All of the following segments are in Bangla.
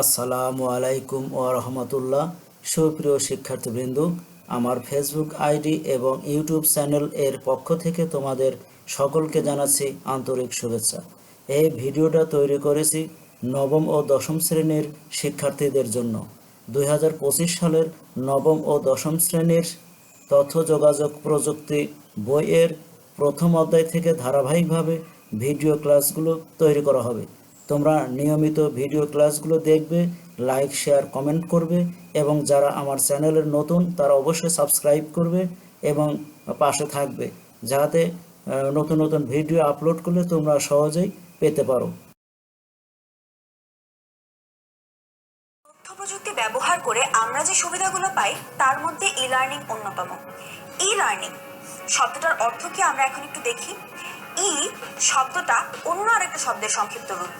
আসসালামু আলাইকুম ও রহমতুল্লাহ। সুপ্রিয় শিক্ষার্থীবৃন্দ, আমার ফেসবুক আইডি এবং ইউটিউব চ্যানেল এর পক্ষ থেকে তোমাদের সকলকে জানাচ্ছি আন্তরিক শুভেচ্ছা। এই ভিডিওটা তৈরি করেছি নবম ও দশম শ্রেণির শিক্ষার্থীদের জন্য। দু হাজার পঁচিশ সালের নবম ও দশম শ্রেণির তথ্য যোগাযোগ প্রযুক্তি বইয়ের প্রথম অধ্যায় থেকে ধারাবাহিকভাবে ভিডিও ক্লাসগুলো তৈরি করা হবে। তোমরা নিয়মিত ভিডিও ক্লাসগুলো দেখবে লাইক শেয়ার কমেন্ট করবে এবং যারা আমার চ্যানেলের নতুন তারা অবশ্যই সাবস্ক্রাইব করবে এবং পাশে থাকবে যাতে নতুন নতুন ভিডিও আপলোড করলে তোমরা সহজেই পেতে পারো। প্রযুক্তি ব্যবহার করে আমরা যে সুবিধাগুলো পাই, তার মধ্যে ই লার্নিং অন্যতম। ই লার্নিং শব্দটার অর্থ কি আমরা এখন একটু দেখি? ই শব্দটা অন্য আরেকটা শব্দের সংক্ষিপ্ত রূপ।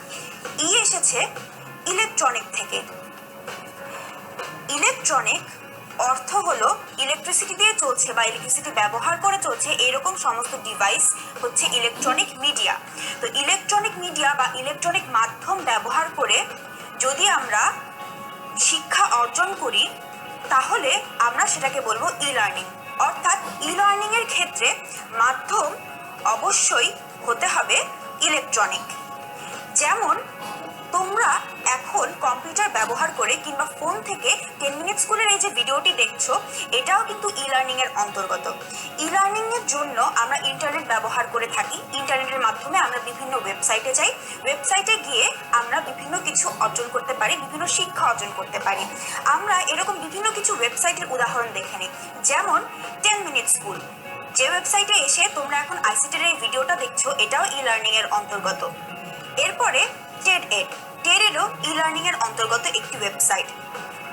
ই এসেছে ইলেকট্রনিক থেকে। ইলেকট্রনিক অর্থ হলো ইলেকট্রিসিটি দিয়ে চলছে বা ইলেকট্রিসিটি ব্যবহার করে চলছে এরকম সমস্ত ডিভাইস হচ্ছে ইলেকট্রনিক মিডিয়া তো ইলেকট্রনিক মিডিয়া বা ইলেকট্রনিক মাধ্যম ব্যবহার করে যদি আমরা শিক্ষা অর্জন করি, তাহলে আমরা সেটাকে বলব ই লার্নিং অর্থাৎ ই লার্নিং এর ক্ষেত্রে মাধ্যম অবশ্যই হতে হবে ইলেকট্রনিক যেমন, তোমরা এখন কম্পিউটার ব্যবহার করে কিংবা ফোন থেকে টেন মিনিট স্কুলের এই যে ভিডিওটি দেখছ, এটাও কিন্তু ই লার্নিং এর অন্তর্গত। ই লার্নিং এর জন্য আমরা ইন্টারনেট ব্যবহার করে থাকি। ইন্টারনেটের মাধ্যমে আমরা বিভিন্ন ওয়েবসাইটে যাই। ওয়েবসাইটে গিয়ে আমরা বিভিন্ন কিছু অর্জন করতে পারি, বিভিন্ন শিক্ষা অর্জন করতে পারি। আমরা এরকম বিভিন্ন কিছু ওয়েবসাইটের উদাহরণ দেখে নিই। যেমন টেন মিনিট স্কুল যে ওয়েবসাইটে এসে তোমরা এখন আইসিটির এই ভিডিওটা দেখছ, এটাও ই লার্নিং এর অন্তর্গত। এরপরে টেড এড টেড এডও ই লার্নিং এর অন্তর্গত একটি ওয়েবসাইট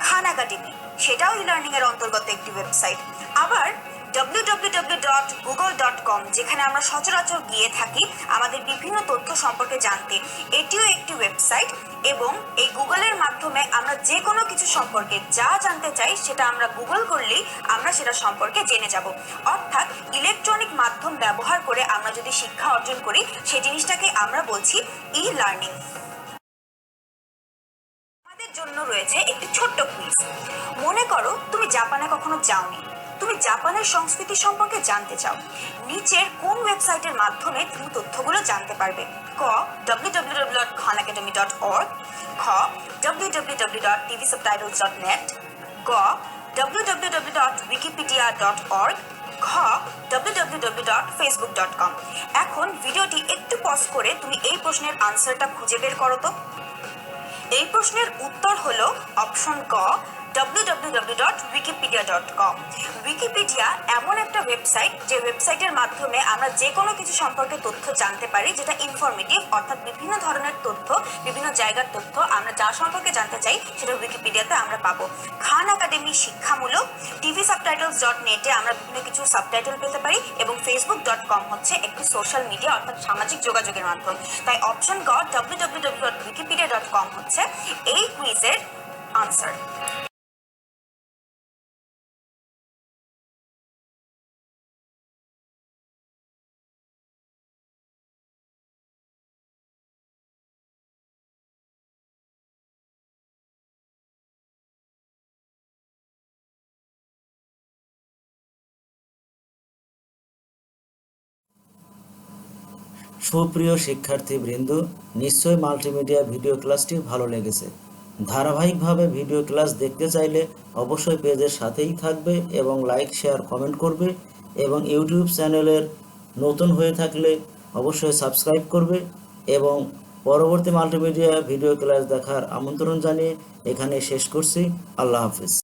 খান একাডেমি সেটাও ই লার্নিং এর অন্তর্গত একটি ওয়েবসাইট আবার www.google.com যেখানে আমরা সচরাচর গিয়ে থাকি আমাদের বিভিন্ন তথ্য সম্পর্কে জানতে। এটিও একটি ওয়েবসাইট এবং এই গুগলের মাধ্যমে আমরা যে কোনো কিছু সম্পর্কে যা জানতে চাই সেটা আমরা গুগল করলেই আমরা সেটা সম্পর্কে জেনে যাব। অর্থাৎ ইলেকট্রনিক মাধ্যম ব্যবহার করে আমরা যদি শিক্ষা অর্জন করি সেই জিনিসটাকে আমরা বলছি ই লার্নিং আমাদের জন্য রয়েছে একটি ছোট্ট কুইজ মনে করো তুমি জাপানে কখনো যাওনি। তুমি জাপানের সংস্কৃতি সম্পর্কে জানতে চাও। নিচের কোন ওয়েবসাইটের মাধ্যমে তুমি তথ্যগুলো জানতে পারবে? ক, www.khanacademy.org খ www.tvsubtitles.net গ, www.wikipedia.org খ, www.facebook.com এখন ভিডিওটি একটু পজ করে তুমি এই প্রশ্নের আনসারটা খুঁজে বের করো তো। এই প্রশ্নের উত্তর হলো অপশন ক www.wikipedia.com উইকিপিডিয়া এমন একটা ওয়েবসাইট যে ওয়েবসাইটের মাধ্যমে আমরা যে কোনো কিছু সম্পর্কে তথ্য জানতে পারি, যেটা ইনফরমেটিভ অর্থাৎ বিভিন্ন ধরনের তথ্য, বিভিন্ন জায়গার তথ্য আমরা যা সম্পর্কে জানতে চাই, সেটা উইকিপিডিয়াতে আমরা পাবো। খান একাডেমি শিক্ষামূলক টিভি সাবটাইটেলস ডট নেটে আমরা বিভিন্ন কিছু সাবটাইটেল পেতে পারি, এবং ফেসবুক ডট কম হচ্ছে একটি সোশ্যাল মিডিয়া অর্থাৎ সামাজিক যোগাযোগের মাধ্যম। তাই অপশন গ www.wikipedia.com হচ্ছে এই কুইজের আনসার সুপ্রিয় শিক্ষার্থী বৃন্দ নিশ্চয়ই মাল্টিমিডিয়া ভিডিও ক্লাসটি ভালো লেগেছে। ধারাবাহিকভাবে ভিডিও ক্লাস দেখতে চাইলে অবশ্যই পেজের সাথেই থাকবে এবং লাইক, শেয়ার, কমেন্ট করবে এবং ইউটিউব চ্যানেলের নতুন হয়ে থাকলে অবশ্যই সাবস্ক্রাইব করবে এবং পরবর্তী মাল্টিমিডিয়া ভিডিও ক্লাস দেখার আমন্ত্রণ জানিয়ে এখানে শেষ করছি। আল্লাহ হাফিজ।